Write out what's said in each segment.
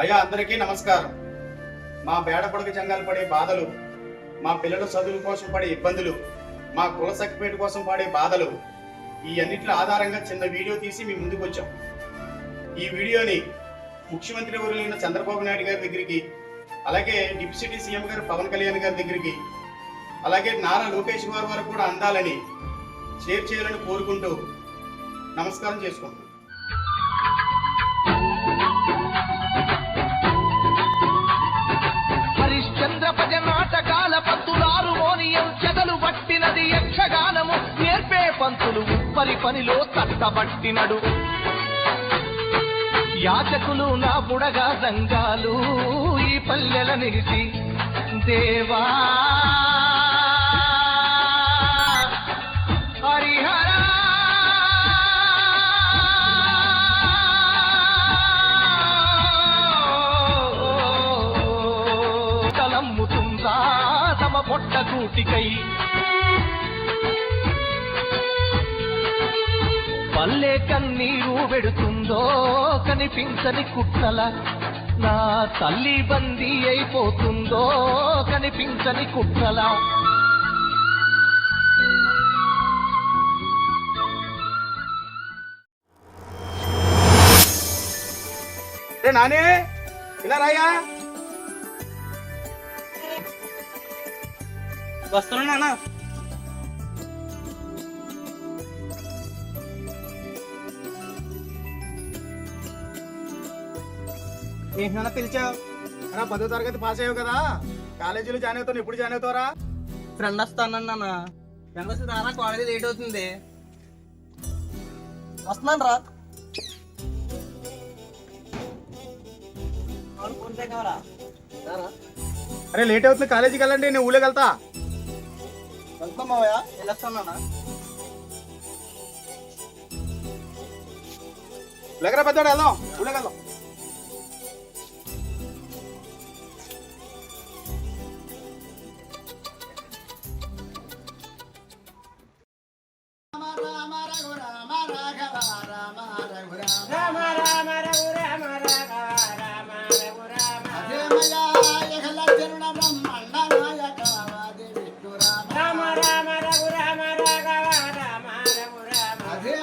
అయ్యా అందరికీ నమస్కారం. మా బేడపడక జంగాలు పడే బాధలు మా పిల్లల చదువుల కోసం పడే ఇబ్బందులు మా కుల సర్టిఫికేట్ కోసం పడే బాధలు ఈ అన్నిటి ఆధారంగా చిన్న వీడియో తీసి మీ ముందుకు వచ్చాం ఈ వీడియోని ముఖ్యమంత్రి ఎవరైన చంద్రబాబు నాయుడు గారి దగ్గరికి అలాగే డిప్యూటీ సీఎం గారు పవన్ కళ్యాణ్ గారి దగ్గరికి అలాగే నారా లోకేష్ గారి వరకు కూడా అందాలని షేర్ చేయాలని కోరుకుంటూ నమస్కారం చేసుకుంటున్నాను పట్టినది యక్షగానము నేర్పే పంతులు ఉప్పరి పనిలో తట్టబట్టినడు. యాచకులు నా బుడగా సంఘాలు ఈ పల్లెల నిలిచి దేవా పొట్ట కూటికై కన్నీరు పెడుతుందో కనిపించని కుట్రల నా తల్లి బందీ అయిపోతుందో కనిపించని కుట్రల. నానే ఇలా రాయా? వస్తున్నా నాన్న ఏంటి నాన్న పిలిచావు. అన్నా పదో తరగతి పాస్ అయ్యావు కదా. కాలేజీలో జాయిన్ అవుతావు ఎప్పుడు జాయిన్ అవుతావురా? ఫ్రెండ్ వస్తానన్న నాన్న ఫ్రెండ్ వస్తే రానా కాలేజీ లేట్ అవుతుంది. వస్తున్నాను రా. అరే లేట్ అవుతుంది కాలేజీకి వెళ్ళండి నేను ఊళ్ళోకి వెళ్తా. వెళ్తాం మావయ్య. వెళ్ళొస్తాను లేకరా పెద్దాడు వెళ్దాం. ఊళ్ళోకి వెళ్దాం.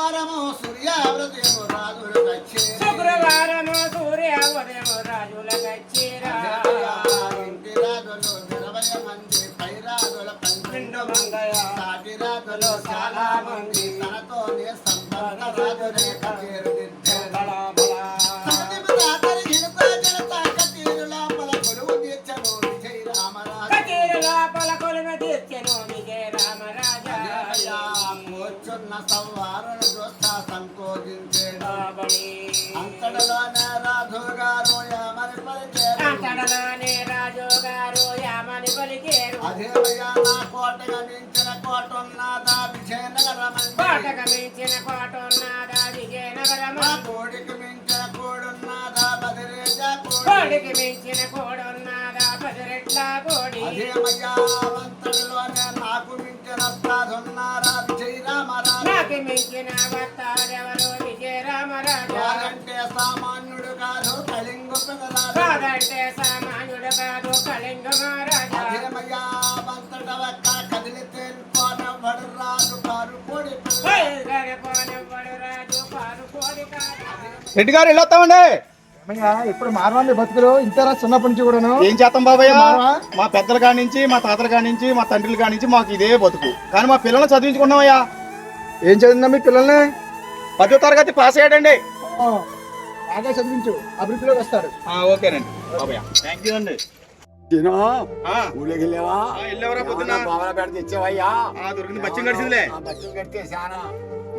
శుక్రవారము సూర్యావ్రతము రాజులు వచ్చే శుక్రవారము సూర్య ఉదయం రాజుల కచ్చిరా ఇంటి రాజులు ఇరవై మంది పై రాజుల పన్నెండు మంగళ. సాటి రాజులు చాలా మంది తనతోనే సంపన్న రాజులే కచేరు లోపల కొలువు తీర్చెను విజయ రామరాజా. కూర్చున్న బాబడి అంతటిలోనే రాజు గారు ఏమని పలికారు. అంతడలోనే రాజు గారు యామని పలికేరు. అదేమయ్యా నా కోటగా మించిన కోట ఉన్నదా విజయనగరమంది కోటకు మించిన కోట ఉన్నదా విజయనగరము నా కోడికి మించిన కోడున్నదా బదిరేజా కోడి. కోడికి మించిన కోడున్నదా పదిరెట్ల కోడి. అదేమయ్యా అంతటిలోనే నాకు మించిన సాధున్నారా విజయరామరాజు నాకు మించిన వస్తారెవరు విజయ రామరాజా వారంటే సామాన్యుడు కాదు సామాన్యుడు కాదు కళింగ ఒక్క రాజు పారు కోడి రెడ్డి గారు వెళ్ళొస్తామండి ఇప్పుడు మారవండి బతుకులు ఇంతరా చిన్నప్పటి నుంచి కూడాను. ఏం చేస్తాం బాబాయ్? మా పెద్దల కాడి నుంచి మా తాతల కాడి నుంచి మా తండ్రుల కాడి నుంచి మాకు ఇదే బతుకు. కానీ మా పిల్లల్ని చదివించుకున్నామయ్యా ఏం చదివిందా మీ పిల్లల్ని? పదో తరగతి పాస్ అయ్యాడండి. ఆ, బాగా చదివించు. అభివృద్ధిలోకి వస్తారు. ఓకేనండి. బాబాయ్. థ్యాంక్ యూ అండి. తినో. ఊళ్ళోకి వెళ్ళావా? ఆ, వెళ్ళేవరా పొద్దున్న? బావల పేడ తెచ్చావయ్యా? ఆ, దొరికింది బచ్చం గడిచిందిలే. ఆ బస్సు కడితే చాలా.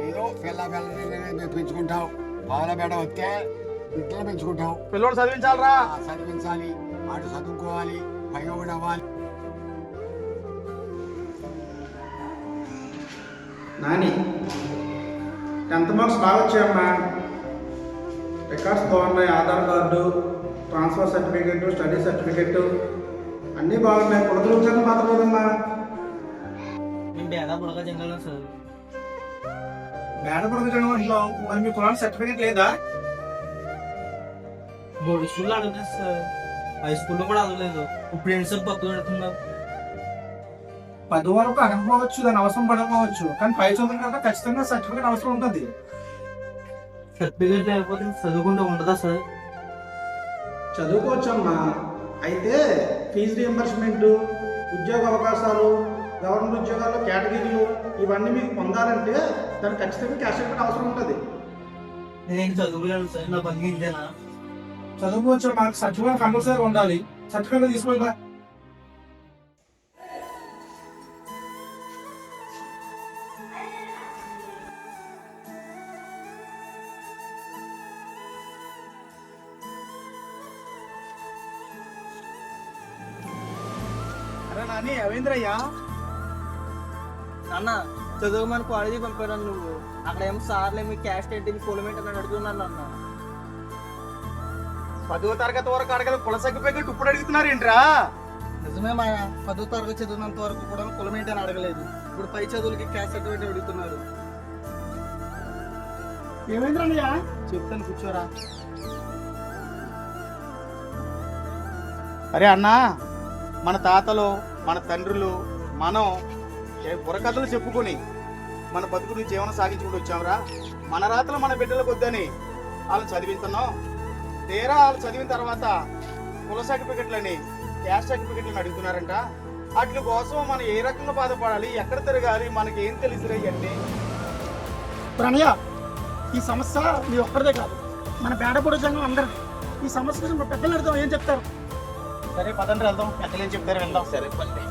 ఏదో పిల్ల పిల్ల పెంచుకుంటావు. బావల పేడ వస్తే ఇట్లా పెంచుకుంటావు. పిల్లోడు చదివించాలరా. ఆ, చదివించాలి. చదువుకోవాలి. పైగా కూడా అవ్వాలి. నాని టెన్త్ మార్క్స్ బాగా వచ్చాయమ్మా రికార్డ్స్ బాగున్నాయి Aadhaar card transfer certificate study certificate అన్నీ బాగున్నాయి. కులతలు ఉద్యోగం మాత్రం లేదమ్మా. బేడా జంగలం సార్? అంటున్నాం మరి మీ కులానికి సర్టిఫికెట్ లేదా? బోర్డు స్కూల్లో అడగలేదు సార్. హై స్కూల్లో కూడా అడగలేదు. ఇప్పుడు ఏంటి సార్ పక్కన పెడుతున్నారు? పది వరకు అనకపోవచ్చు దాని అవసరం పడకపోవచ్చు. కానీ పై చదువులు కనుక ఖచ్చితంగా సర్టిఫికెట్ అవసరం ఉంటుంది. సర్టిఫికేట్ లేకపోతే చదువుకుంటూ ఉండదా సార్? చదువుకోవచ్చమ్మా. అయితే ఫీజు రియంబర్స్మెంట్ ఉద్యోగ అవకాశాలు గవర్నమెంట్ ఉద్యోగాల్లో కేటగిరీలు ఇవన్నీ మీకు పొందాలంటే దానికి ఖచ్చితంగా క్యాష్ సర్టిఫికేట్ అవసరం ఉంటుంది. నేను చదువుకోలేను సార్ నా పని ఇంతేనా? చదువుకోవచ్చు మాకు సర్టిఫికేట్ కంపల్సరీ ఉండాలి. సర్టిఫికేట్ తీసుకోవాలి అరే నాని అవేంద్రయ్యా? అన్న చదువుమని కాలేజీ పంపాను నువ్వు. అక్కడ ఏమో సార్లు మీ క్యాస్ట్ ఏంటి పొలమేంటి అని అడుగుతున్నాను అన్న పదో తరగతి వరకు అడగదు పులసగ్గిపోయి ఇప్పుడు అడుగుతున్నారు ఏంట్రా? నిజమే మా పదో తరగతి చదివినంత వరకు కూడా కులమేంటి అని అడగలేదు. ఇప్పుడు పై చదువులకి క్యాస్ట్ సర్టిఫికేట్ అడుగుతున్నారు. ఏమైందయ్యా చెప్తాను కూర్చోరా. అరే అన్నా మన తాతలు మన తండ్రులు మనం ఏ బుర్రకథలు చెప్పుకొని మన బతుకుని జీవనం సాగించుకుంటూ వచ్చాంరా. మన రాతలు మన బిడ్డలకు వద్దని వాళ్ళని చదివిస్తున్నాం. తీరా వాళ్ళు చదివిన తర్వాత కుల సర్టిఫికెట్లని క్యాస్ట్ సర్టిఫికెట్లని అడుగుతున్నారంట. వాటి కోసం మనం ఏ రకంగా బాధపడాలి? ఎక్కడ తిరగాలి? మనకి ఏం తెలుసురా ఇవన్నీ? ప్రణయ ఈ సమస్య మీ ఒక్కరిదే కాదు. మన బేడపూడి జనం అందరూ ఈ సమస్య గురించి పెద్దలు అర్థం ఏం చెప్తారు? సరే పదండి వెళ్దాం. పెద్దలు ఏం చెప్తారు వెళ్దాం. సరే పండి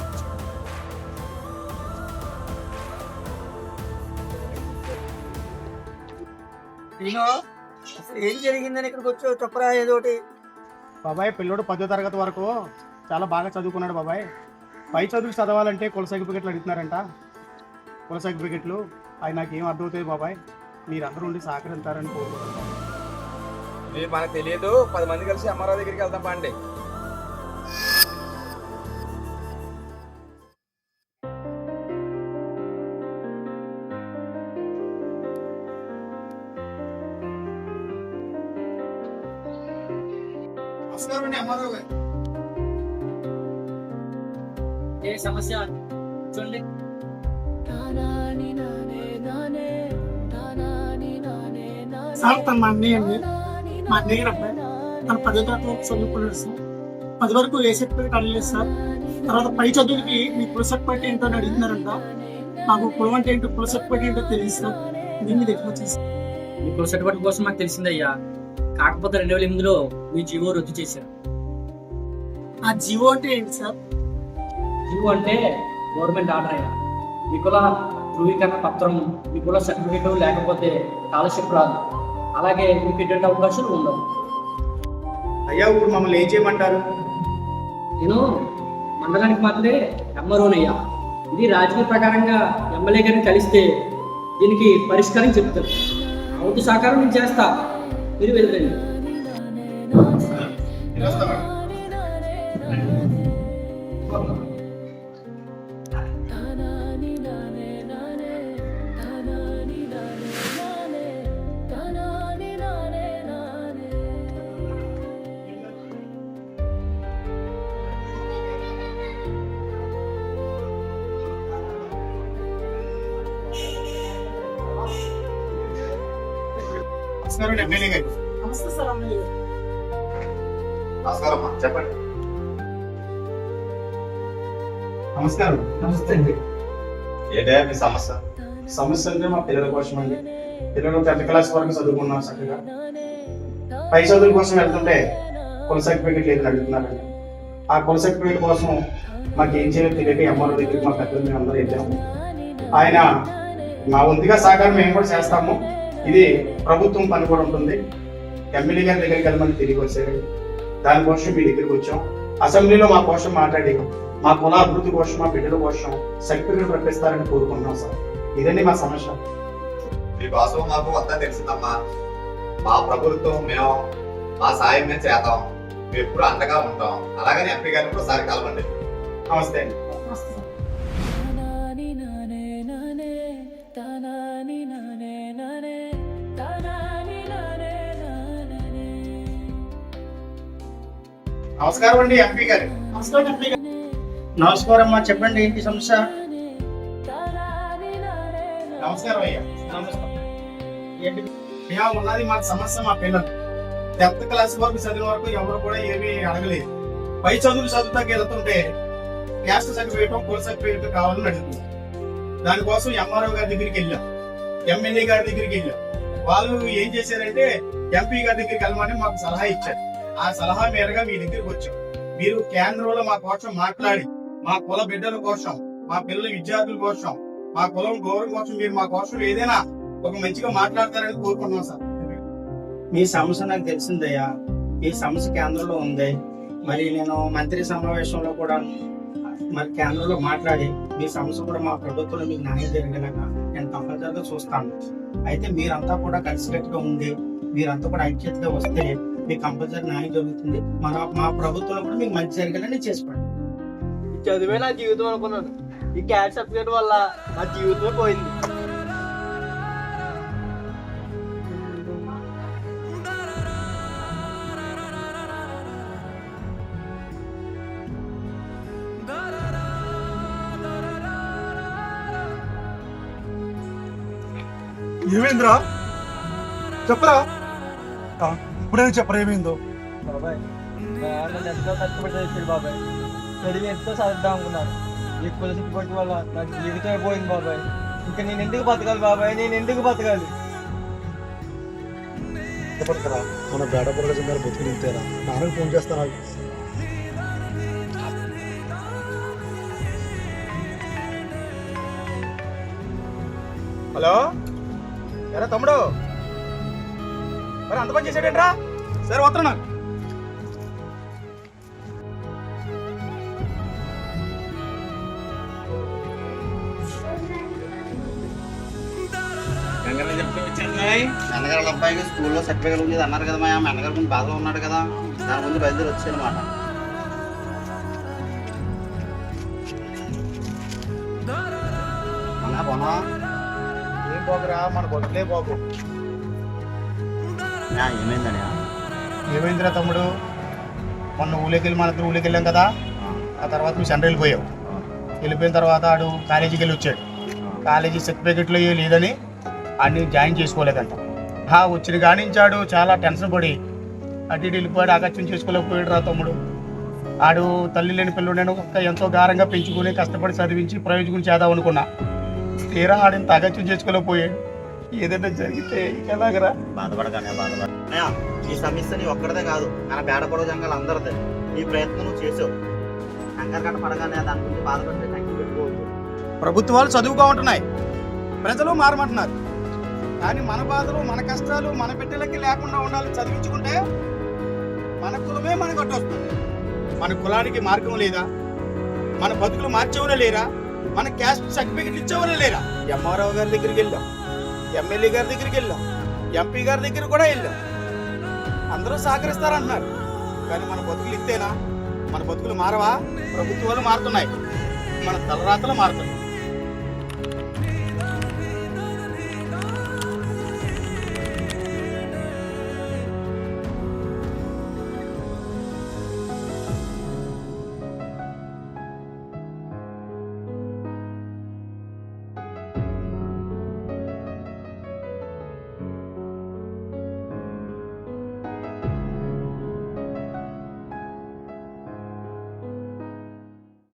అసలు ఏం జరిగిందని ఇక్కడికి వచ్చావు? చెప్పరా ఏదోటి బాబాయ్ పిల్లోడు పదో తరగతి వరకు చాలా బాగా చదువుకున్నాడు బాబాయ్. పై చదువు చదవాలంటే కుల సర్టిఫికెట్లు అడుగుతున్నారంట. కుల సర్టిఫికెట్లు అవి నాకు ఏం అర్థమవుతాయి బాబాయ్? మీరందరూ ఉండి సహకరిస్తారని కోరుకుంటున్నాను. మనకు తెలియదు. పది మంది కలిసి అమ్మారావు దగ్గరికి వెళ్దాం పండి ఏ సమస్య? చూడండి. సార్ తన మా అన్నయ్య అండి. మా అన్నయ్య అబ్బాయి. తన పదో తరగతి చదువుకున్నాడు సార్. పది వరకు ఏ సర్టిఫికేట్ అడగలేదు సార్. తర్వాత పై చదువులకి మీ కుల సర్టిఫికేట్ ఏంటో అని అడుగుతున్నారంట. మాకు కులం అంటే ఏంటో కుల సర్టిఫికేట్ ఏంటో తెలియదు సార్. దీన్ని దగ్గర వచ్చేసి మీ కుల సర్టిఫికేట్ కోసం మాకు తెలిసిందయ్యా. కాకపోతే రెండు వేల ఎనిమిదిలో మీ జీవో రద్దు చేశారు. ఆ జీవో అంటే ఏంటి సార్? జీవో అంటే గవర్నమెంట్ ఆర్డర్ అయ్యా. మీ కుల ధృవీకరణ పత్రం మీ కుల సర్టిఫికేట్ లేకపోతే స్కాలర్షిప్ రాదు. అలాగే మీకు ఎటువంటి అవకాశాలు ఉండవు. అయ్యా ఇప్పుడు మమ్మల్ని ఏం చేయమంటారు? నేను మండలానికి మాత్రమే ఎంఆర్ఓనయ్యా ఇది రాజకీయ ప్రకారంగా ఎమ్మెల్యే గారిని కలిస్తే దీనికి పరిష్కారం చెప్తారు అవుతు సహకారం నేను చేస్తా. మీరు వస్తున్నారు ఎమ్మెల్యే గారు నమస్తే సార్ నమస్కారం చెప్పండి. నమస్కారం. నమస్తే అండి. ఏంటే మీ సమస్య? సమస్య అంటే మా పిల్లల కోసం అండి. పిల్లలు టెన్త్ క్లాస్ వరకు చదువుకున్నారు చక్కగా. పై చదువుల కోసం వెళ్తుంటే కుల సర్టిఫికెట్ లేదు అడుగుతున్నారండి. ఆ కుల సర్టిఫికెట్ కోసం మాకు ఏం చేయాలో తెలియక ఎంఆర్ఓ దగ్గరికి మా పెద్దలు మేము అందరూ వెళ్ళాము. ఆయన మా వంతుగా సహకారం మేము కూడా చేస్తాము. ఇది ప్రభుత్వం పని కూడా ఉంటుంది. ఎమ్మెల్యే గారి దగ్గరికి వెళ్ళమని తిరిగి వచ్చారు. దానికోసం మీ దగ్గరికి వచ్చాం. అసెంబ్లీలో మా కోసం మాట్లాడి. మా కుల అభివృద్ధి కోసం మా బిడ్డల కోసం సర్టిఫికెట్ రప్పిస్తారని కోరుకుంటున్నాం సార్. ఇదండి మా సమస్య. మీకోసం మాకు అంతా తెలిసిందమ్మా. మా ప్రభుత్వం మేము మా సాయం మేము చేద్దాం మేము ఎప్పుడు అండగా ఉంటాం. అలాగని ఎంపీ గారిని కూడా ఒకసారి కలవండి. నమస్తే అండి. నమస్కారం అండి ఎంపీ గారు. నమస్కారం ఎంపీ గారు. నమస్కారం అమ్మా చెప్పండి ఏంటి సమస్య? నమస్కారం అయ్యా. నమస్కారం. ఏంటి? ఉన్నది మా సమస్య మా పిల్లలు. టెన్త్ క్లాస్ వరకు చదివిన వరకు ఎవరు కూడా ఏమీ అడగలేదు. పై చదువులు చదువుతాకి వెళ్తుంటే క్యాస్ట్ సర్టిఫికేట్ కుల సర్టిఫికేట్ కావాలని అడుగుతున్నారు దానికోసం ఎంఆర్ఓ గారి దగ్గరికి వెళ్ళాం. ఎమ్మెల్యే గారి దగ్గరికి వెళ్ళాం. వాళ్ళు ఏం చేశారంటే ఎంపీ గారి దగ్గరికి వెళ్ళమని మాకు సలహా ఇచ్చారు. ఆ సలహా మేరగా మీ దగ్గరికి వచ్చాం. మీరు కేంద్రంలో మా కోసం మాట్లాడి మా కుల బిడ్డల కోసం మా పిల్లల విద్యార్థుల కోసం మా కులం గౌరవం కోసం మీరు మా కోసం ఏదైనా ఒక మంచిగా మాట్లాడతారని కోరుకుంటున్నాం సార్. మీ సమస్య నాకు తెలిసిందయ్యా. ఈ సమస్య కేంద్రంలో ఉంది. మరి నేను మంత్రి సమావేశంలో కూడా మరి కేంద్రంలో మాట్లాడి మీ సమస్య కూడా మా ప్రభుత్వంలో మీకు న్యాయం జరిగేలాగా నేను తప్పనిసరిగా చూస్తాను. అయితే మీరంతా కూడా కలిసికట్టుగా ఉండి మీరంతా కూడా ఐక్యతగా వస్తే మీకు కంపల్సరీ న్యాయం జరుగుతుంది. మన మా ప్రభుత్వంలో కూడా మీకు మంచి జరిగేలా నేను చేసి పెడతాను. చదివే నా జీవితం అనుకున్నాను. ఈ క్యాట్ సర్టిఫికేట్ వల్ల నా జీవితమే పోయింది. ఏమైందిరా? చెప్పరా? ఇప్పుడే చెప్పరా ఏమైందో? బాబాయ్ ఎంతో కష్టపడి బాబాయ్. చదివి ఎంతో చదువుదాం అనుకున్నాను. ఈ కుల సర్టిఫికేట్ వల్ల నా జీవితమే పోయింది బాబాయ్. ఇంకా నేను ఎందుకు బతకాలి బాబాయ్? నేను ఎందుకు బతకాలి? మన బేడపరగ చెందారు బతుకు నింతేరా నాన్నకి ఫోన్ చేస్తాను హలో? ఎరా తమ్ముడు? మరి అంత పని చేశాడేంట్రా సరే వస్తున్నా మెన్నగారు అబ్బాయికి స్కూల్లో సర్టిఫికేట్ ఉంది అన్నారు కదా మా మెన్నగారు కొంచెం బాధలో ఉన్నాడు కదా. దాని ముందు బయలుదేరి వచ్చానమాట అన్నా పోనా? ఏం పోకురా? మన బొట్లే పోకు. ఏమైందని ఏమైందిరా తమ్ముడు? మొన్న ఊళ్ళోకి మన ఇద్దరు ఊళ్ళోకి వెళ్ళాం కదా. ఆ. తర్వాత మీ సెంటర్ వెళ్ళిపోయావు. వెళ్ళిపోయిన తర్వాత ఆడు కాలేజీకి వెళ్ళి వచ్చాడు. కాలేజీ సర్టిఫికెట్లు లేదని ఆడిని జాయిన్ చేసుకోలేదంట. ఆ వచ్చిన కానించాడు చాలా టెన్షన్ పడి అటు ఇటు వెళ్ళిపోయాడు ఆకర్షణ చేసుకోలేకపోయాడు రా తమ్ముడు. ఆడు తల్లి లేని పిల్లడు ఒక్క ఎంతో గారంగా పెంచుకుని కష్టపడి చదివించి ప్రయోజకుని చేద్దాం అనుకున్నా. తీరా ఆడిని అగత్యం చేసుకోలేకపోయాడు. ఏదైనా జరిగితే ఎలాగరా? బాధపడగానే బాధపడ ఈ సమస్య నీ ఒక్కడదే కాదు మన బేడపడవ జంగాలు అందరిదే. ఈ ప్రయత్నం నువ్వు చేసావు. కంగారు కట్ట పడగానే దాని గురించి బాధపడితే పెట్టుకోవద్దు. ప్రభుత్వాలు చదువుగా ఉంటున్నాయి. ప్రజలు మారమంటున్నారు. కానీ మన బాధలు మన కష్టాలు మన బిడ్డలకి లేకుండా ఉండాలని చదివించుకుంటే మన కులమే మన కొట్టొస్తుంది మన కులానికి మార్గం లేదా? మన బతుకులు మార్చేవరే లేరా? మన క్యాస్ట్ సర్టిఫికెట్ ఇచ్చేవరే లేరా? ఎంఆర్ఓ గారి దగ్గరికి వెళ్ళాం ఎమ్మెల్యే గారి దగ్గరికి వెళ్ళాం. ఎంపీ గారి దగ్గర కూడా వెళ్ళాం. అందరూ సహకరిస్తారంటున్నారు. కానీ మన బతుకులు ఇస్తేనా మన బతుకులు మారవా? ప్రభుత్వాలు మారుతున్నాయి. మన తలరాతలు మారుతున్నాయి.